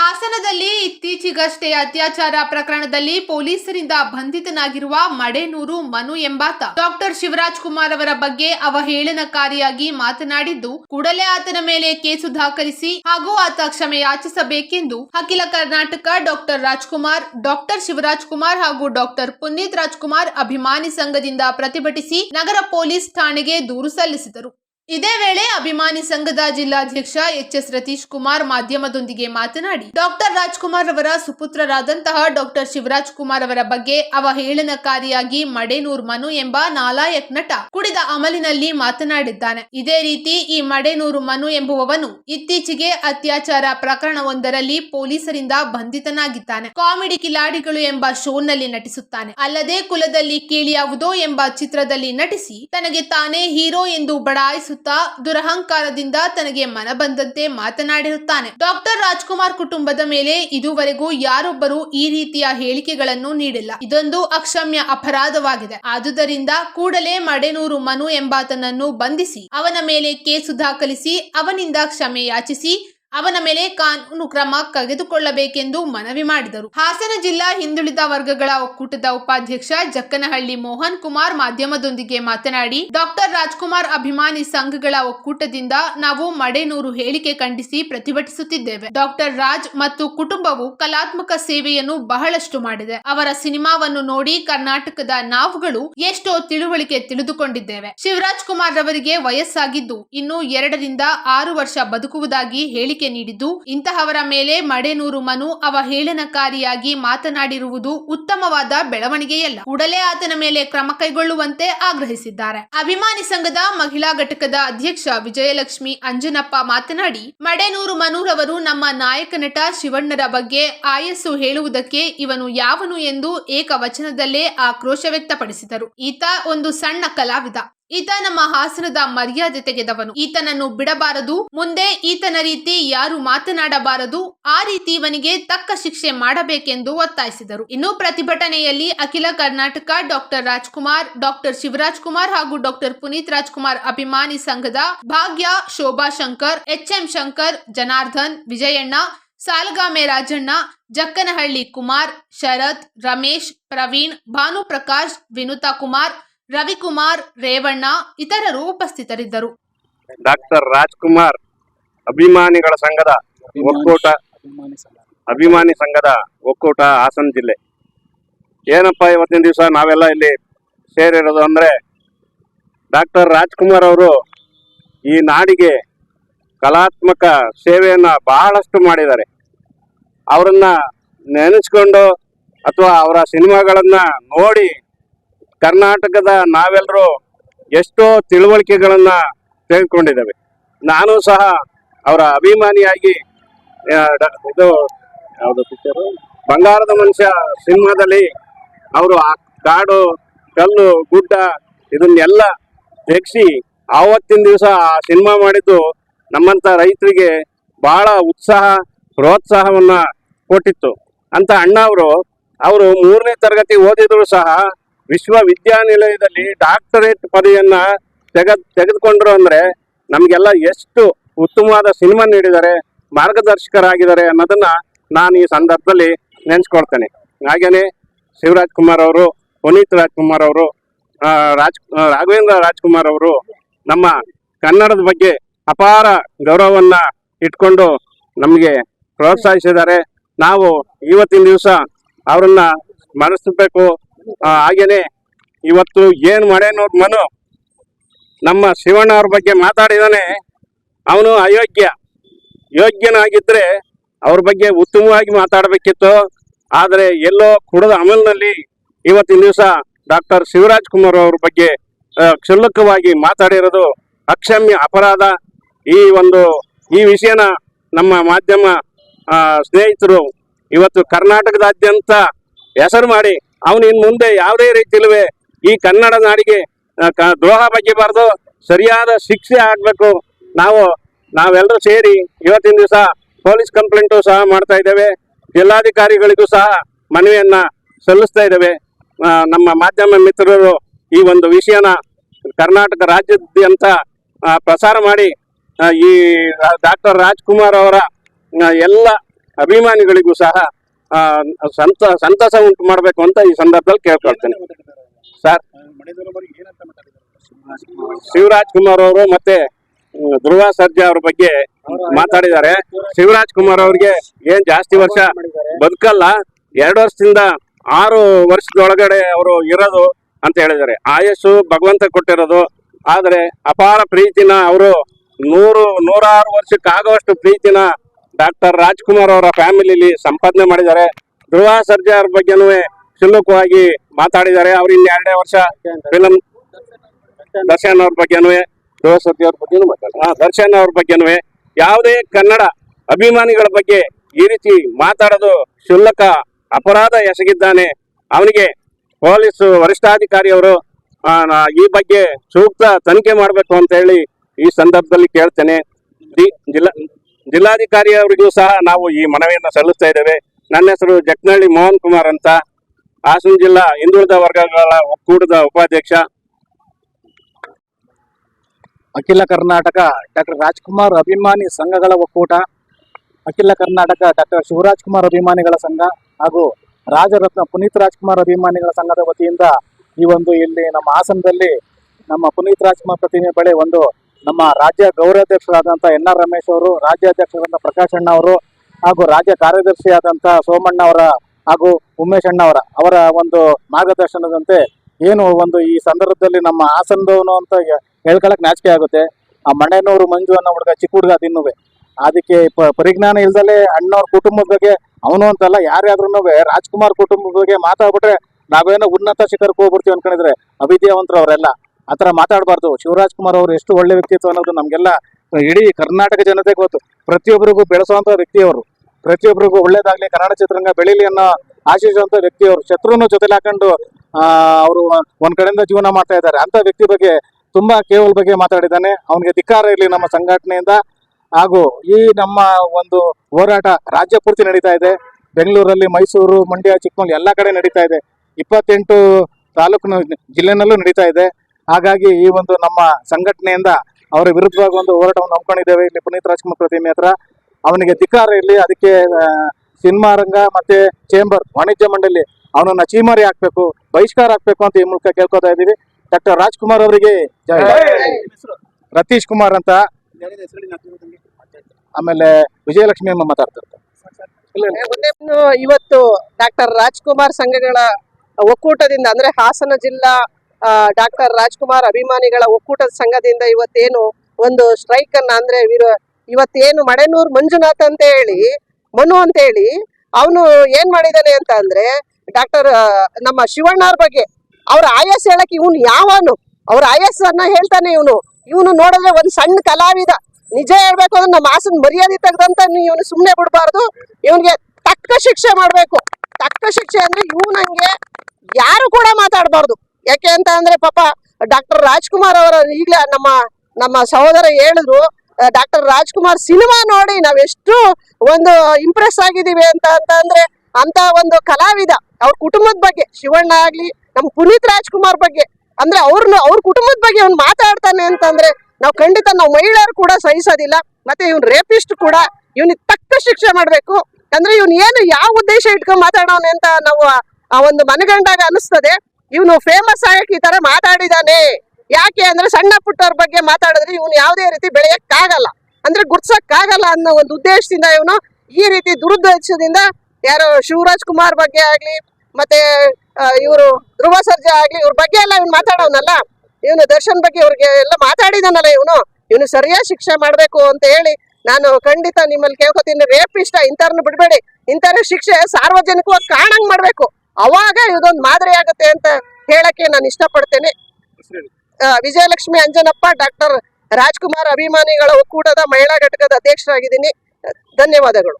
ಹಾಸನದಲ್ಲಿ ಇತ್ತೀಚೆಗಷ್ಟೇ ಅತ್ಯಾಚಾರ ಪ್ರಕರಣದಲ್ಲಿ ಪೊಲೀಸರಿಂದ ಬಂಧಿತನಾಗಿರುವ ಮಡೇನೂರು ಮನು ಎಂಬಾತ. ಡಾಕ್ಟರ್ ಶಿವರಾಜ್ ಕುಮಾರ್ ಅವರ ಬಗ್ಗೆ ಅವಹೇಳನಕಾರಿಯಾಗಿ ಮಾತನಾಡಿದ್ದು, ಕೂಡಲೇ ಆತನ ಮೇಲೆ ಕೇಸು ದಾಖಲಿಸಿ ಹಾಗೂ ಆತ ಕ್ಷಮೆ ಯಾಚಿಸಬೇಕೆಂದು ಅಖಿಲ ಕರ್ನಾಟಕ ಡಾಕ್ಟರ್ ರಾಜ್ಕುಮಾರ್, ಡಾಕ್ಟರ್ ಶಿವರಾಜ್ ಕುಮಾರ್ ಹಾಗೂ ಡಾಕ್ಟರ್ ಪುನೀತ್ ರಾಜ್ಕುಮಾರ್ ಅಭಿಮಾನಿ ಸಂಘದಿಂದ ಪ್ರತಿಭಟಿಸಿ ನಗರ ಪೊಲೀಸ್ ಠಾಣೆಗೆ ದೂರು ಸಲ್ಲಿಸಿದರು. ಇದೇ ವೇಳೆ ಅಭಿಮಾನಿ ಸಂಘದ ಜಿಲ್ಲಾಧ್ಯಕ್ಷ ಎಚ್ ಎಸ್ ರತೀಶ್ ಕುಮಾರ್ ಮಾಧ್ಯಮದೊಂದಿಗೆ ಮಾತನಾಡಿ, ಡಾಕ್ಟರ್ ರಾಜ್ಕುಮಾರ್ ಅವರ ಸುಪುತ್ರರಾದಂತಹ ಡಾಕ್ಟರ್ ಶಿವರಾಜ್ ಕುಮಾರ್ ಅವರ ಬಗ್ಗೆ ಅವಹೇಳನಕಾರಿಯಾಗಿ ಮಡೇನೂರ್ ಮನು ಎಂಬ ನಾಲಾಯಕ್ ನಟ ಕುಡಿದ ಅಮಲಿನಲ್ಲಿ ಮಾತನಾಡಿದ್ದಾನೆ. ಇದೇ ರೀತಿ ಈ ಮಡೇನೂರು ಮನು ಎಂಬುವವನು ಇತ್ತೀಚೆಗೆ ಅತ್ಯಾಚಾರ ಪ್ರಕರಣವೊಂದರಲ್ಲಿ ಪೊಲೀಸರಿಂದ ಬಂಧಿತನಾಗಿದ್ದಾನೆ. ಕಾಮಿಡಿ ಕಿಲಾಡಿಗಳು ಎಂಬ ಶೋನಲ್ಲಿ ನಟಿಸುತ್ತಾನೆ. ಅಲ್ಲದೆ ಕುಲದಲ್ಲಿ ಕೀಳಿಯಾವುದೋ ಎಂಬ ಚಿತ್ರದಲ್ಲಿ ನಟಿಸಿ, ತನಗೆ ತಾನೇ ಹೀರೋ ಎಂದು ಬಡಾಯಿಸುತ್ತಾ ದುರಹಂಕಾರದಿಂದ ತನಗೆ ಮನ ಬಂದಂತೆ ಮಾತನಾಡಿರುತ್ತಾನೆ. ಡಾಕ್ಟರ್ ರಾಜ್ಕುಮಾರ್ ಕುಟುಂಬದ ಮೇಲೆ ಇದುವರೆಗೂ ಯಾರೊಬ್ಬರು ಈ ರೀತಿಯ ಹೇಳಿಕೆಗಳನ್ನು ನೀಡಿಲ್ಲ. ಇದೊಂದು ಅಕ್ಷಮ್ಯ ಅಪರಾಧವಾಗಿದೆ. ಆದುದರಿಂದ ಕೂಡಲೇ ಮಡೆನೂರು ಮನು ಎಂಬಾತನನ್ನು ಬಂಧಿಸಿ, ಅವನ ಮೇಲೆ ಕೇಸು ದಾಖಲಿಸಿ, ಅವನಿಂದ ಕ್ಷಮೆ ಯಾಚಿಸಿ ಅವನ ಮೇಲೆ ಕಾನೂನು ಕ್ರಮ ಕಗೆದುಕೊಳ್ಳಬೇಕೆಂದು ಮನವಿ ಮಾಡಿದರು. ಹಾಸನ ಜಿಲ್ಲಾ ಹಿಂದುಳಿದ ವರ್ಗಗಳ ಒಕ್ಕೂಟದ ಉಪಾಧ್ಯಕ್ಷ ಜಕ್ಕನಹಳ್ಳಿ ಮೋಹನ್ ಕುಮಾರ್ ಮಾಧ್ಯಮದೊಂದಿಗೆ ಮಾತನಾಡಿ, ಡಾಕ್ಟರ್ ರಾಜ್ಕುಮಾರ್ ಅಭಿಮಾನಿ ಸಂಘಗಳ ಒಕ್ಕೂಟದಿಂದ ನಾವು ಮಡೇನೂರು ಹೇಳಿಕೆ ಖಂಡಿಸಿ ಪ್ರತಿಭಟಿಸುತ್ತಿದ್ದೇವೆ. ಡಾಕ್ಟರ್ ರಾಜ್ ಮತ್ತು ಕುಟುಂಬವು ಕಲಾತ್ಮಕ ಸೇವೆಯನ್ನು ಬಹಳಷ್ಟು ಮಾಡಿದೆ. ಅವರ ಸಿನಿಮಾವನ್ನು ನೋಡಿ ಕರ್ನಾಟಕದ ನಾವುಗಳು ಎಷ್ಟೋ ತಿಳುವಳಿಕೆ ತಿಳಿದುಕೊಂಡಿದ್ದೇವೆ. ಶಿವರಾಜ್ ಕುಮಾರ್ ರವರಿಗೆ ವಯಸ್ಸಾಗಿದ್ದು ಇನ್ನು ಎರಡರಿಂದ ಆರು ವರ್ಷ ಬದುಕುವುದಾಗಿ ಹೇಳಿಕೆ ನೀಡಿದ್ದು, ಇಂತಹವರ ಮೇಲೆ ಮಡೆನೂರು ಮನು ಅವಹೇಳನಕಾರಿಯಾಗಿ ಮಾತನಾಡಿರುವುದು ಉತ್ತಮವಾದ ಬೆಳವಣಿಗೆಯಲ್ಲ. ಕೂಡಲೇ ಆತನ ಮೇಲೆ ಕ್ರಮ ಕೈಗೊಳ್ಳುವಂತೆ ಆಗ್ರಹಿಸಿದ್ದಾರೆ. ಅಭಿಮಾನಿ ಸಂಘದ ಮಹಿಳಾ ಘಟಕದ ಅಧ್ಯಕ್ಷ ವಿಜಯಲಕ್ಷ್ಮಿ ಅಂಜನಪ್ಪ ಮಾತನಾಡಿ, ಮಡೆನೂರು ಮನುರವರು ನಮ್ಮ ನಾಯಕ ನಟ ಶಿವಣ್ಣರ ಬಗ್ಗೆ ಆಯಸ್ಸು ಹೇಳುವುದಕ್ಕೆ ಇವನು ಯಾವನು ಎಂದು ಏಕವಚನದಲ್ಲೇ ಆಕ್ರೋಶ ವ್ಯಕ್ತಪಡಿಸಿದರು. ಈತ ಒಂದು ಸಣ್ಣ ಕಲಾವಿದ. ಈತ ನಮ್ಮ ಹಾಸನದ ಮರ್ಯಾದೆ ತೆಗೆದವನು. ಈತನನ್ನು ಬಿಡಬಾರದು, ಮುಂದೆ ಈತನ ರೀತಿ ಯಾರು ಮಾತನಾಡಬಾರದು, ಆ ರೀತಿ ಇವನಿಗೆ ತಕ್ಕ ಶಿಕ್ಷೆ ಮಾಡಬೇಕೆಂದು ಒತ್ತಾಯಿಸಿದರು. ಇನ್ನು ಪ್ರತಿಭಟನೆಯಲ್ಲಿ ಅಖಿಲ ಕರ್ನಾಟಕ ಡಾಕ್ಟರ್ ರಾಜ್ಕುಮಾರ್ ಡಾಕ್ಟರ್ ಶಿವರಾಜ್ ಕುಮಾರ್ ಹಾಗೂ ಡಾಕ್ಟರ್ ಪುನೀತ್ ರಾಜ್ಕುಮಾರ್ ಅಭಿಮಾನಿ ಸಂಘದ ಭಾಗ್ಯ, ಶೋಭಾ ಶಂಕರ್ ಎಚ್ ಎಂ ಶಂಕರ್, ಜನಾರ್ದನ್, ವಿಜಯಣ್ಣ, ಸಾಲಗಾಮೆ ರಾಜಣ್ಣ, ಜಕ್ಕನಹಳ್ಳಿ ಕುಮಾರ್, ಶರತ್, ರಮೇಶ್, ಪ್ರವೀಣ್, ಭಾನುಪ್ರಕಾಶ್, ವಿನುತಾ ಕುಮಾರ್ ರವಿಕುಮಾರ್, ರೇವಣ್ಣ ಇತರರು ಉಪಸ್ಥಿತರಿದ್ದರು. ಡಾಕ್ಟರ್ ರಾಜ್ಕುಮಾರ್, ಅಭಿಮಾನಿಗಳ ಸಂಘದ ಒಕ್ಕೂಟ, ಅಭಿಮಾನಿ ಸಂಘ ಅಭಿಮಾನಿ ಸಂಘದ ಒಕ್ಕೂಟ ಹಾಸನ ಜಿಲ್ಲೆ. ಏನಪ್ಪ ಇವತ್ತಿನ ದಿವಸ ನಾವೆಲ್ಲ ಇಲ್ಲಿ ಸೇರಿರೋದು ಅಂದ್ರೆ ಡಾಕ್ಟರ್ ರಾಜ್ಕುಮಾರ್ ಅವರು ಈ ನಾಡಿಗೆ ಕಲಾತ್ಮಕ ಸೇವೆಯನ್ನ ಬಹಳಷ್ಟು ಮಾಡಿದ್ದಾರೆ. ಅವರನ್ನ ನೆನೆಸ್ಕೊಂಡು ಅಥವಾ ಅವರ ಸಿನಿಮಾಗಳನ್ನ ನೋಡಿ ಕರ್ನಾಟಕದ ನಾವೆಲ್ಲರೂ ಎಷ್ಟೋ ತಿಳುವಳಿಕೆಗಳನ್ನ ತೆಗೆದುಕೊಂಡಿದ್ದೇವೆ. ನಾನು ಸಹ ಅವರ ಅಭಿಮಾನಿಯಾಗಿ ಇದು, ಯಾವುದು ಪಿಕ್ಚರು ಬಂಗಾರದ ಮನುಷ್ಯ ಸಿನಿಮಾದಲ್ಲಿ ಅವರು ಆ ಕಾಡು, ಕಲ್ಲು, ಗುಡ್ಡ ಇದನ್ನೆಲ್ಲ ತೆಗ್ಸಿ ಆವತ್ತಿನ ದಿವಸ ಆ ಸಿನಿಮಾ ಮಾಡಿದ್ದು ನಮ್ಮಂತ ರೈತರಿಗೆ ಬಹಳ ಉತ್ಸಾಹ, ಪ್ರೋತ್ಸಾಹವನ್ನ ಕೊಟ್ಟಿತ್ತು. ಅಂತ ಅಣ್ಣ ಅವರು ಅವರು ಮೂರನೇ ತರಗತಿ ಓದಿದ್ರು ಸಹ ವಿಶ್ವವಿದ್ಯಾನಿಲಯದಲ್ಲಿ ಡಾಕ್ಟರೇಟ್ ಪದವಿಯನ್ನ ತೆಗೆದ್, ತೆಗೆದುಕೊಂಡ್ರು ಅಂದ್ರೆ ನಮ್ಗೆಲ್ಲ ಎಷ್ಟು ಉತ್ತಮವಾದ ಸಿನಿಮಾ ನೀಡಿದ್ದಾರೆ ಮಾರ್ಗದರ್ಶಕರಾಗಿದ್ದಾರೆ ಅನ್ನೋದನ್ನ ನಾನು ಈ ಸಂದರ್ಭದಲ್ಲಿ ನೆನೆಸ್ಕೊಳ್ತೇನೆ. ಹಾಗೇನೆ ಶಿವರಾಜ್ ಕುಮಾರ್ ಅವರು, ಪುನೀತ್ ರಾಜ್ಕುಮಾರ್ ಅವರು ರಾಜ್ ರಾಘವೇಂದ್ರ ರಾಜ್ಕುಮಾರ್ ಅವರು ನಮ್ಮ ಕನ್ನಡದ ಬಗ್ಗೆ ಅಪಾರ ಗೌರವವನ್ನ ಇಟ್ಕೊಂಡು ನಮಗೆ ಪ್ರೋತ್ಸಾಹಿಸಿದ್ದಾರೆ. ನಾವು ಇವತ್ತಿನ ದಿವಸ ಅವರನ್ನ ಸ್ಮರಿಸಬೇಕು ಹಾಗೇನೆ ಇವತ್ತು ಏನ್ ಮಾಡ್ಯಾನೋರ್ ಮನು. ನಮ್ಮ ಶಿವಣ್ಣ ಅವ್ರ ಬಗ್ಗೆ ಮಾತಾಡಿದಾನೆ. ಅವನು ಅಯೋಗ್ಯ. ಯೋಗ್ಯನಾಗಿದ್ರೆ ಅವ್ರ ಬಗ್ಗೆ ಉತ್ತಮವಾಗಿ ಮಾತಾಡಬೇಕಿತ್ತು. ಆದರೆ ಎಲ್ಲೋ ಕುಡದ ಅಮಲ್ನಲ್ಲಿ ಇವತ್ತಿನ ದಿವಸ ಡಾಕ್ಟರ್ ಶಿವರಾಜ್ ಕುಮಾರ್ ಅವ್ರ ಬಗ್ಗೆ ಕ್ಷುಲ್ಲಕವಾಗಿ ಮಾತಾಡಿರೋದು ಅಕ್ಷಮ್ಯ ಅಪರಾಧ. ಈ ಒಂದು, ಈ ವಿಷಯನ ನಮ್ಮ ಮಾಧ್ಯಮ ಸ್ನೇಹಿತರು ಇವತ್ತು ಕರ್ನಾಟಕದಾದ್ಯಂತ ಹೆಸರು ಮಾಡಿ ಅವನು ಇನ್ ಮುಂದೆ ಯಾವುದೇ ರೀತಿಲುವೆ ಈ ಕನ್ನಡ ನಾಡಿಗೆ ದ್ರೋಹ ಬಗೆಬಾರ್ದು, ಸರಿಯಾದ ಶಿಕ್ಷೆ ಆಗ್ಬೇಕು. ನಾವು ನಾವೆಲ್ಲರೂ ಸೇರಿ ಇವತ್ತಿನ ದಿವಸ ಪೊಲೀಸ್ ಕಂಪ್ಲೇಂಟು ಸಹ ಮಾಡ್ತಾ ಇದ್ದೇವೆ. ಜಿಲ್ಲಾಧಿಕಾರಿಗಳಿಗೂ ಸಹ ಮನವಿಯನ್ನ ಸಲ್ಲಿಸ್ತಾ ಇದ್ದೇವೆ. ನಮ್ಮ ಮಾಧ್ಯಮ ಮಿತ್ರರು ಈ ಒಂದು ವಿಷಯನ ಕರ್ನಾಟಕ ರಾಜ್ಯಾದ್ಯಂತ ಪ್ರಸಾರ ಮಾಡಿ ಈ ಡಾಕ್ಟರ್ ರಾಜ್ಕುಮಾರ್ ಅವರ ಎಲ್ಲ ಅಭಿಮಾನಿಗಳಿಗೂ ಸಹ ಸಂತ, ಸಂತಸ ಉಂಟು ಮಾಡಬೇಕು ಅಂತ ಈ ಸಂದರ್ಭದಲ್ಲಿ ಕೇಳ್ಕೊಳ್ತೇನೆ. ಸರ್. ಶಿವರಾಜ್ ಕುಮಾರ್ ಅವರು ಮತ್ತೆ ಧ್ರುವ ಸರ್ಜಾ ಅವ್ರ ಬಗ್ಗೆ ಮಾತಾಡಿದ್ದಾರೆ. ಶಿವರಾಜ್ ಕುಮಾರ್ ಅವ್ರಿಗೆ ಏನ್ ಜಾಸ್ತಿ ವರ್ಷ ಬದುಕಲ್ಲ, ಎರಡು ವರ್ಷದಿಂದ ಆರು ವರ್ಷದೊಳಗಡೆ ಅವರು ಇರೋದು ಅಂತ ಹೇಳಿದ್ದಾರೆ. ಆಯಸ್ಸು ಭಗವಂತ ಕೊಟ್ಟಿರೋದು. ಆದ್ರೆ ಅಪಾರ ಪ್ರೀತಿನ ಅವರು ನೂರು, ನೂರಾರು ವರ್ಷಕ್ಕೆ ಆಗುವಷ್ಟು ಪ್ರೀತಿನ ಡಾಕ್ಟರ್ ರಾಜ್ಕುಮಾರ್ ಅವರ ಫ್ಯಾಮಿಲಿಲಿ ಸಂಪಾದನೆ ಮಾಡಿದ್ದಾರೆ. ಧ್ರುವ ಸರ್ಜಾ ಅವ್ರ ಬಗ್ಗೆನೂ ಕ್ಷುಲ್ಲಕವಾಗಿ ಮಾತಾಡಿದ್ದಾರೆ. ಅವ್ರು ಇನ್ನು ಎರಡೇ ವರ್ಷ ಫಿಲಂ ದರ್ಶನ್ ಅವ್ರ ಬಗ್ಗೆನೂ. ಧ್ರುವ ಸರ್ಜಾ ಅವ್ರ ಬಗ್ಗೆನೂ ದರ್ಶನ್ ಅವ್ರ ಬಗ್ಗೆನೂ. ಯಾವುದೇ ಕನ್ನಡ ಅಭಿಮಾನಿಗಳ ಬಗ್ಗೆ ಈ ರೀತಿ ಮಾತಾಡೋದು ಶುಲ್ಲಕ ಅಪರಾಧ ಎಸಗಿದ್ದಾನೆ. ಅವನಿಗೆ ಪೊಲೀಸ್ ವರಿಷ್ಠಾಧಿಕಾರಿಯವರು ಈ ಬಗ್ಗೆ ಸೂಕ್ತ ತನಿಖೆ ಮಾಡಬೇಕು ಅಂತ ಹೇಳಿ ಈ ಸಂದರ್ಭದಲ್ಲಿ ಕೇಳ್ತೇನೆ. ಜಿಲ್ಲಾ ಜಿಲ್ಲಾಧಿಕಾರಿ ಅವರಿಗೂ ಸಹ ನಾವು ಈ ಮನವಿಯನ್ನು ಸಲ್ಲಿಸ್ತಾ ಇದ್ದೇವೆ. ನನ್ನ ಹೆಸರು ಜಟ್ನಳ್ಳಿ ಮೋಹನ್ ಕುಮಾರ್ ಅಂತ. ಹಾಸನ ಜಿಲ್ಲಾ ಹಿಂದುಳಿದ ವರ್ಗಗಳ ಒಕ್ಕೂಟದ ಉಪಾಧ್ಯಕ್ಷ. ಅಖಿಲ ಕರ್ನಾಟಕ ಡಾಕ್ಟರ್ ರಾಜ್ಕುಮಾರ್ ಅಭಿಮಾನಿ ಸಂಘಗಳ ಒಕ್ಕೂಟ, ಅಖಿಲ ಕರ್ನಾಟಕ ಡಾಕ್ಟರ್ ಶಿವರಾಜ್ ಕುಮಾರ್ ಅಭಿಮಾನಿಗಳ ಸಂಘ ಹಾಗೂ ರಾಜರತ್ನ ಪುನೀತ್ ರಾಜ್ಕುಮಾರ್ ಅಭಿಮಾನಿಗಳ ಸಂಘದ ವತಿಯಿಂದ ಈ ಒಂದು ಇಲ್ಲಿ ನಮ್ಮ ಹಾಸನದಲ್ಲಿ ನಮ್ಮ ಪುನೀತ್ ರಾಜ್ಕುಮಾರ್ ಪ್ರತಿಮೆ ಬಳಿ ಒಂದು ನಮ್ಮ ರಾಜ್ಯ ಗೌರವಾಧ್ಯಕ್ಷರಾದಂಥ ಎನ್ ಆರ್ ರಮೇಶ್ ಅವರು, ರಾಜ್ಯಾಧ್ಯಕ್ಷರಾದಂಥ ಪ್ರಕಾಶ್ ಅಣ್ಣ ಅವರು ಹಾಗೂ ರಾಜ್ಯ ಕಾರ್ಯದರ್ಶಿಯಾದಂಥ ಸೋಮಣ್ಣ ಅವರ ಹಾಗೂ ಉಮೇಶ್ ಅಣ್ಣ ಅವರ ಅವರ ಒಂದು ಮಾರ್ಗದರ್ಶನದಂತೆ ಏನು ಒಂದು ಈ ಸಂದರ್ಭದಲ್ಲಿ ನಮ್ಮ ಹಾಸನದವನು ಅಂತ ಹೇಳ್ಕೊಳಕ್ ನಾಚಿಕೆ ಆಗುತ್ತೆ. ಆ ಮಣ್ಣೆನೂರು ಮಂಜು ಅನ್ನೋ ಹುಡುಗ ಚಿಕ್ಕ ಹುಡುಗ ತಿನ್ನುವೆ ಅದಕ್ಕೆ ಪರಿಜ್ಞಾನ ಇಲ್ದಲೆ ಅಣ್ಣವ್ರ ಕುಟುಂಬದ ಬಗ್ಗೆ ಅವನು ಅಂತಲ್ಲ ಯಾರ್ಯಾದ್ರೂ ರಾಜ್ಕುಮಾರ್ ಕುಟುಂಬದ ಬಗ್ಗೆ ಮಾತಾಡ್ಬಿಟ್ರೆ ನಾವೇನೋ ಉನ್ನತ ಶಿಖರಕ್ಕೆ ಹೋಗ್ಬಿಡ್ತೀವಿ ಅನ್ಕೊಂಡಿದ್ರೆ ಅವಿದ್ಯಾವಂತರು ಅವರೆಲ್ಲ. ಆ ಥರ ಮಾತಾಡಬಾರ್ದು. ಶಿವರಾಜ್ ಕುಮಾರ್ ಅವರು ಎಷ್ಟು ಒಳ್ಳೆ ವ್ಯಕ್ತಿತ್ವ ಅನ್ನೋದು ನಮಗೆಲ್ಲ, ಇಡೀ ಕರ್ನಾಟಕ ಜನತೆ ಗೊತ್ತು. ಪ್ರತಿಯೊಬ್ಬರಿಗೂ ಬೆಳೆಸುವಂಥ ವ್ಯಕ್ತಿಯವರು. ಪ್ರತಿಯೊಬ್ಬರಿಗೂ ಒಳ್ಳೇದಾಗಲಿ, ಕನ್ನಡ ಚಿತ್ರರಂಗ ಬೆಳೀಲಿ ಅನ್ನೋ ಆಶಿಸುವಂತ ವ್ಯಕ್ತಿಯವರು. ಶತ್ರುನು ಜೊತೆಲಿ ಹಾಕೊಂಡು ಅವರು ಒಂದು ಕಡೆಯಿಂದ ಜೀವನ ಮಾಡ್ತಾ ಇದ್ದಾರೆ. ಅಂತ ವ್ಯಕ್ತಿ ಬಗ್ಗೆ ತುಂಬಾ ಕೇವಲ ಬಗ್ಗೆ ಮಾತಾಡಿದ್ದಾನೆ. ಅವನಿಗೆ ಧಿಕ್ಕಾರ ಇರಲಿ ನಮ್ಮ ಸಂಘಟನೆಯಿಂದ. ಹಾಗೂ ಈ ನಮ್ಮ ಒಂದು ಹೋರಾಟ ರಾಜ್ಯ ಪೂರ್ತಿ ನಡೀತಾ ಇದೆ. ಬೆಂಗಳೂರಲ್ಲಿ ಮೈಸೂರು, ಮಂಡ್ಯ ಚಿಕ್ಕಮಗಳೂರು ಎಲ್ಲ ಕಡೆ ನಡೀತಾ ಇದೆ. ಇಪ್ಪತ್ತೆಂಟು ತಾಲೂಕಿನ ಜಿಲ್ಲೆನಲ್ಲೂ ನಡೀತಾ ಇದೆ. ಹಾಗಾಗಿ ಈ ಒಂದು ನಮ್ಮ ಸಂಘಟನೆಯಿಂದ ಅವರ ವಿರುದ್ಧವಾಗಿ ಒಂದು ಹೋರಾಟವನ್ನು ಹಮ್ಮಿಕೊಂಡಿದ್ದೇವೆ. ಇಲ್ಲಿ ಪುನೀತ್ ರಾಜ್ಕುಮಾರ್ ಪ್ರತಿಮೆ ಹತ್ರ ಅವನಿಗೆ ಧಿಕ್ಕಾರ ಇರಲಿ ಅದಕ್ಕೆ ಸಿನಿಮಾ ರಂಗ ಮತ್ತೆ ಚೇಂಬರ್ ವಾಣಿಜ್ಯ ಮಂಡಳಿ ಅವನನ್ನ ಚೀಮಾರಿ ಹಾಕ್ಬೇಕು ಬಹಿಷ್ಕಾರ ಹಾಕ್ಬೇಕು ಅಂತ ಈ ಮೂಲಕ ಕೇಳ್ಕೊತಾ ಇದ್ದೀವಿ. ಡಾಕ್ಟರ್ ರಾಜ್ಕುಮಾರ್ ಅವರಿಗೆ ಜೈ. ರತೀಶ್ ಕುಮಾರ್ ಅಂತ. ಆಮೇಲೆ ವಿಜಯಲಕ್ಷ್ಮಿ ಅಮ್ಮ ಮಾತಾಡ್ತಾರೆ. ಇವತ್ತು ಡಾಕ್ಟರ್ ರಾಜ್ಕುಮಾರ್ ಸಂಘಗಳ ಒಕ್ಕೂಟದಿಂದ ಅಂದ್ರೆ ಹಾಸನ ಜಿಲ್ಲಾ ಡಾಕ್ಟರ್ ರಾಜ್ಕುಮಾರ್ ಅಭಿಮಾನಿಗಳ ಒಕ್ಕೂಟದ ಸಂಘದಿಂದ ಇವತ್ತೇನು ಒಂದು ಸ್ಟ್ರೈಕ್ ಅನ್ನ ಅಂದ್ರೆ ಇವತ್ತೇನು ಮಡೆನೂರ್ ಮಂಜುನಾಥ್ ಅಂತ ಹೇಳಿ, ಮನು ಅಂತ ಹೇಳಿ, ಅವನು ಏನ್ ಮಾಡಿದಾನೆ ಅಂತ ಅಂದ್ರೆ ಡಾಕ್ಟರ್ ನಮ್ಮ ಶಿವಣ್ಣವ್ರ ಬಗ್ಗೆ ಅವ್ರ ಆಯಸ್ ಹೇಳಕ್ ಇವನು ಯಾವನು? ಅವ್ರ ಆಯಸ್ಸನ್ನ ಹೇಳ್ತಾನೆ ಇವನು. ಇವನು ನೋಡಿದ್ರೆ ಒಂದ್ ಸಣ್ಣ ಕಲಾವಿದ. ನಿಜ ಹೇಳ್ಬೇಕು ಅಂದ್ರೆ ನಮ್ಮ ಹಾಸನ್ ಮರ್ಯಾದೆ ತೆಗ್ದಂತ ಇವನು ಸುಮ್ನೆ ಬಿಡಬಾರ್ದು. ಇವನ್ಗೆ ತಕ್ಕ ಶಿಕ್ಷೆ ಮಾಡ್ಬೇಕು. ತಕ್ಕ ಶಿಕ್ಷೆ ಅಂದ್ರೆ ಇವನಂಗೆ ಯಾರು ಕೂಡ ಮಾತಾಡಬಾರ್ದು. ಯಾಕೆ ಅಂತ ಅಂದ್ರೆ ಪಾಪ ಡಾಕ್ಟರ್ ರಾಜ್ಕುಮಾರ್ ಅವರ ಈಗ್ಲೇ ನಮ್ಮ ನಮ್ಮ ಸಹೋದರ ಹೇಳಿದ್ರು ಡಾಕ್ಟರ್ ರಾಜ್ಕುಮಾರ್ ಸಿನಿಮಾ ನೋಡಿ ನಾವೆಷ್ಟು ಒಂದು ಇಂಪ್ರೆಸ್ ಆಗಿದ್ದೀವಿ ಅಂತ ಅಂತ ಅಂದ್ರೆ ಅಂತ ಒಂದು ಕಲಾವಿದ ಅವ್ರ ಕುಟುಂಬದ ಬಗ್ಗೆ, ಶಿವಣ್ಣ ಆಗ್ಲಿ, ನಮ್ಮ ಪುನೀತ್ ರಾಜ್ಕುಮಾರ್ ಬಗ್ಗೆ, ಅಂದ್ರೆ ಅವ್ರನ್ನ ಅವ್ರ ಕುಟುಂಬದ ಬಗ್ಗೆ ಅವ್ನು ಮಾತಾಡ್ತಾನೆ ಅಂತಂದ್ರೆ ನಾವು ಖಂಡಿತ ನಾವು ಮಹಿಳೆಯರು ಕೂಡ ಸಹಿಸೋದಿಲ್ಲ, ಮತ್ತೆ ಇವ್ನ ರೇಪಿಸ್ಟ್ ಕೂಡ ಇವ್ನಿಗೆ ತಕ್ಕ ಶಿಕ್ಷೆ ಮಾಡ್ಬೇಕು, ಅಂದ್ರೆ ಇವ್ನು ಏನು ಯಾವ ಉದ್ದೇಶ ಇಟ್ಕೊಂಡ್ ಮಾತಾಡೋನೆ ಅಂತ ನಾವು ಆ ಒಂದು ಮನಗಂಡಾಗ ಅನಿಸ್ತದೆ. ಇವನು ಫೇಮಸ್ ಆಗಕ್ಕೆ ಈ ತರ ಮಾತಾಡಿದಾನೆ. ಯಾಕೆ ಅಂದ್ರೆ ಸಣ್ಣ ಪುಟ್ಟವ್ರ ಬಗ್ಗೆ ಮಾತಾಡಿದ್ರೆ ಇವನು ಯಾವುದೇ ರೀತಿ ಬೆಳೆಯಕ್ಕಾಗಲ್ಲ. ಅಂದ್ರೆ ಗುರ್ಸಕ್ಕಾಗಲ್ಲ ಅನ್ನೋ ಒಂದು ಉದ್ದೇಶದಿಂದ ಇವನು ಈ ರೀತಿ ದುರುದ್ದೇಶದಿಂದ ಯಾರು ಶಿವರಾಜ್ ಕುಮಾರ್ ಬಗ್ಗೆ ಆಗ್ಲಿ, ಮತ್ತೆ ಇವರು ಧ್ರುವ ಸರ್ಜಾ ಆಗ್ಲಿ, ಇವ್ರ ಬಗ್ಗೆ ಎಲ್ಲ ಇವ್ನು ಮಾತಾಡೋನಲ್ಲ. ಇವನು ದರ್ಶನ್ ಬಗ್ಗೆ ಇವ್ರಿಗೆ ಎಲ್ಲ ಮಾತಾಡಿದಾನಲ್ಲ ಇವನು. ಇವನು ಸರಿಯಾದ ಶಿಕ್ಷೆ ಮಾಡ್ಬೇಕು ಅಂತ ಹೇಳಿ ನಾನು ಖಂಡಿತ ನಿಮ್ಮಲ್ಲಿ ಕೇಳ್ಕೊತೀನಿ. ರೇಪ್ ಇಷ್ಟ, ಇಂಥವ್ರನ್ನ ಬಿಡ್ಬೇಡಿ. ಇಂಥವ್ರ ಶಿಕ್ಷೆ ಸಾರ್ವಜನಿಕವಾಗಿ ಕಾಣಂಗ್ ಮಾಡ್ಬೇಕು. ಇದೊಂದು ಮಾದರಿ ಆಗುತ್ತೆ ಅಂತ ಹೇಳಕ್ಕೆ ನಾನು ಇಷ್ಟಪಡ್ತೇನೆ. ವಿಜಯಲಕ್ಷ್ಮಿ ಅಂಜನಪ್ಪ, ಡಾಕ್ಟರ್ ರಾಜ್ಕುಮಾರ್ ಅಭಿಮಾನಿಗಳ ಒಕ್ಕೂಟದ ಮಹಿಳಾ ಘಟಕದ ಅಧ್ಯಕ್ಷರಾಗಿದ್ದೀನಿ. ಧನ್ಯವಾದಗಳು.